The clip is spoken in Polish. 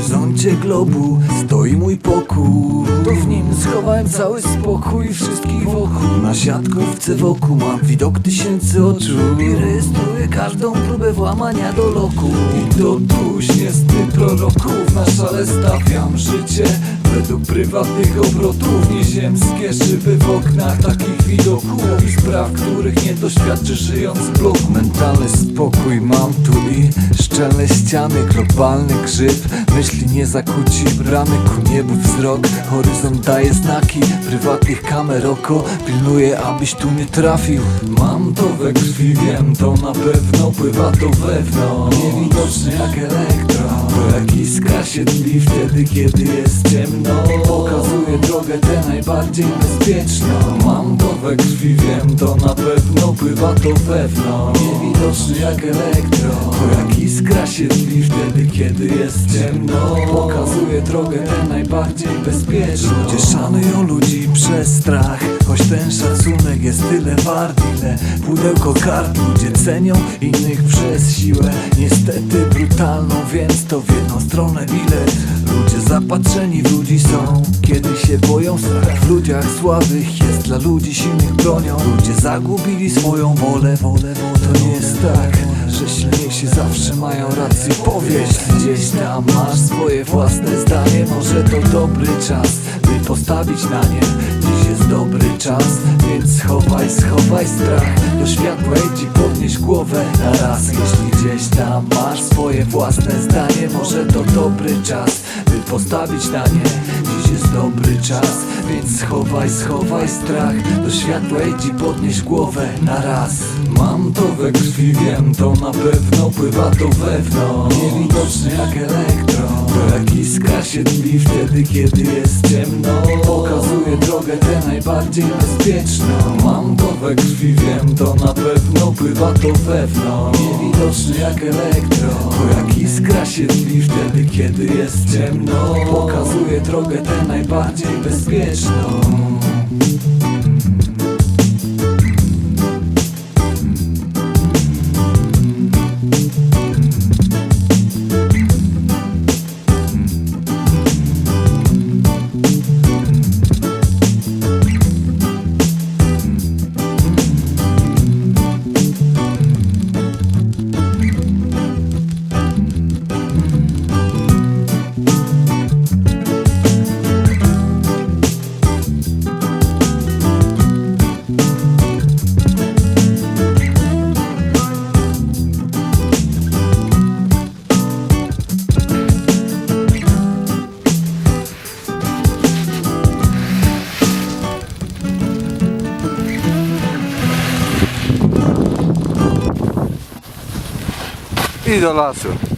is on kącie globu stoi mój pokój? To w nim schowałem cały spokój wszystkich wokół. Na siatkówce wokół mam widok tysięcy oczu. I rejestruję każdą próbę włamania do loku. I to tu śniesty proroków Na szale stawiam życie. Według prywatnych obrotów Nieziemskie szyby w oknach Takich widoków i spraw, których nie doświadczy żyjąc w bloku. Mentalny spokój mam tu i szczelne ściany Globalny grzyb. Myśli nie zakłóci bramy ku niebu wzrok. Horyzont daje znaki Prywatnych kamer oko Pilnuję abyś tu nie trafił. Mam to we krwi, wiem to na pewno Pływa to wewnątrz. Niewidoczny jak elektron To jak się tli wtedy kiedy jest ciemno. Pokazuje drogę tę najbardziej bezpieczną. Mam we krwi, wiem to na pewno Pływa to wewnątrz Niewidoczny jak elektron To jak iskra się tli wtedy kiedy jest ciemno. Pokazuje drogę tę najbardziej bezpieczną. Ludzie szanują ludzi przez strach Choć ten szacunek jest tyle wart Ile pudełko kart Ludzie cenią innych przez siłę. Niestety brutalną, więc to w jedną stronę bilet Ludzie zapatrzeni w ludzi są. Kiedy się boją strach W ludziach słabych jest dla ludzi silnych bronią. Ludzie zagubili swoją wolę, wolę, wolę. To nie jest tak, że silniejsi zawsze mają rację. Powiedz gdzieś tam masz swoje własne zdanie. Może to dobry czas, by postawić na nie. Dziś jest dobry czas, więc schowaj, schowaj strach. Do światła idź i podnieś głowę na raz. Jeśli gdzieś tam masz swoje własne zdanie Może to dobry czas, by postawić na nie. Dziś jest dobry czas, więc schowaj, schowaj strach. Do światła idź i podnieś głowę na raz. Mam to we krwi, wiem to na pewno Pływa to wewnątrz, niewidoczny jak elektron Iskra się tli wtedy kiedy jest ciemno. Pokazuje drogę tę najbardziej bezpieczną. Mam to we krwi, wiem to na pewno Pływa to wewnątrz, niewidoczny jak elektron To jak iskra się tli wtedy kiedy jest ciemno. Pokazuje drogę tę najbardziej bezpieczną I do lasu.